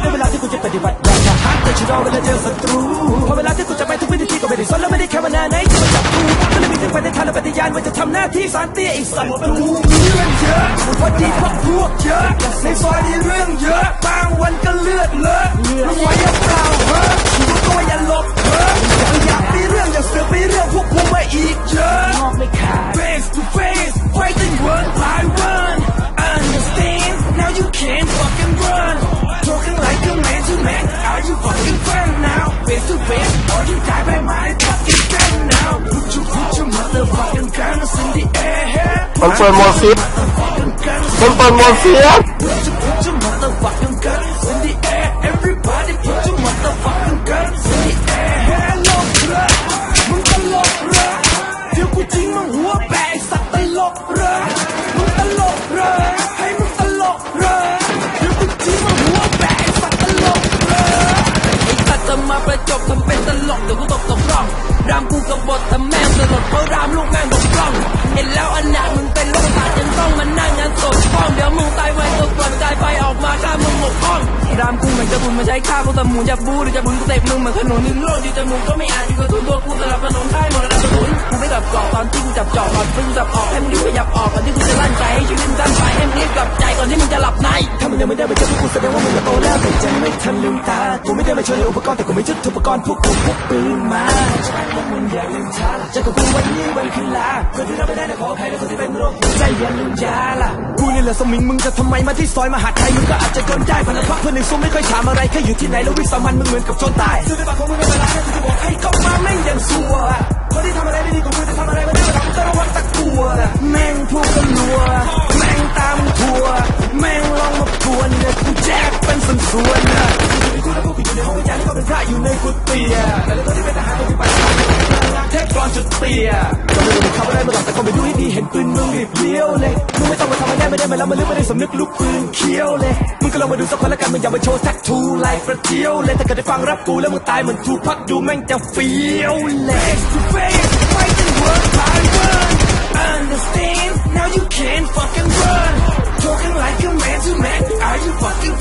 ในเวลาที่กูจะปฏิบัติแบบทหารแต่ฉันรอเวลาเจอศัตรูพอเวลาที่กูจะไปทุกวิธีก็ไม่ได้สนแล้วไม่ได้แค่มานานไหนที่มาจับกูก็เลยมีถึงปฏิทานและปฏิญาณว่าจะทำหน้าที่สารเตี้ยอีกสัตว์กูมีเรื่องเยอะวันดีพวกพวกเยอะในซอยนี้เรื่องเยอะบางวันก็เลือดเลอะรู้ไว้หรือเปล่าเฮ้ยรู้ตัวอย่า อ้สัตว์ตลกเหรอไอ้สัตว์จะมาประจบทำเป็นตลกเดี๋ยวกูตกตกร่องรามกูกับบททำแม่งสลดเพราะรามามกูเหมือนจะบุญมาใช้ข้าพวกตะหมูจะบูหรือจะบุญกูเตะมึงเหมือนขนุนนี่โลกที่จมูกก็ไม่อาจที่กระตุ้นตัวกูสลับขนุนค่ายหมดระดับสมุนกูไม่กลับเกาะตอนที่กูจับจอบก่อนที่กูจับออกให้มึงรีบขยับออกก่อนที่กูจะลั่นใจให้ชีวิตมึงตั้งไป ให้มึงรีบกลับใจก่อนที่มึงจะหลับในถ้ามึงยังไม่ได้ไปเจอพวกกูแสดงว่ามึงจะโตแล้วแต่ยังไม่ทันลืมตากูไม่ได้มาช่วยอุปกรณ์แต่กูไม่ชุดอุปกรณ์พวกกูพกปืนมาใช่พวมึงอย่าลืมช้าจอกับกูวันนี้วันคืนลาคนที่รับไม่ได้นะขออภัยและคนที่เป็นโรคใจอย่าลืมยาล่ะกูนี่แหละสมิงมึงจะทำไมมาที่ซอยมหาดไทยมึงก็อาจจะโดนได้พันธพักเพื่อนในซุ้มไม่ค่อยถามอะไรแค่อยู่ที่ไหนแล้ววิสามันมึงเหมือนกับโจรตายซื้อในปากของมึงไม่เป็นไร ลียก็ไม่รู้มึงทำอะไรมาหรอกแต่ก็ไม่ดูให้ดีเห็นปืนมึงรีบเลี้ยวเลยมึงไม่ต้องมาทำอะไรไม่ได้ไม่แล้วมันลึกไม่ได้สำนึกลูกปืนเคี้ยวเลยมึงก็ลองมาดูสักคนละกันมึงอย่ามาโชว์แท็กทูไลฟ์ประเจียวเลยถ้าเกิดได้ฟังรับกูแล้วมึงตายเหมือนทูพักดูแม่งจะเฟี้ยวเลย Face to face fighting word by word understand now you can't fucking run talking like a man to man are you fucking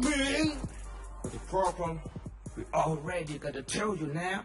But the problem, we already gotta tell you now.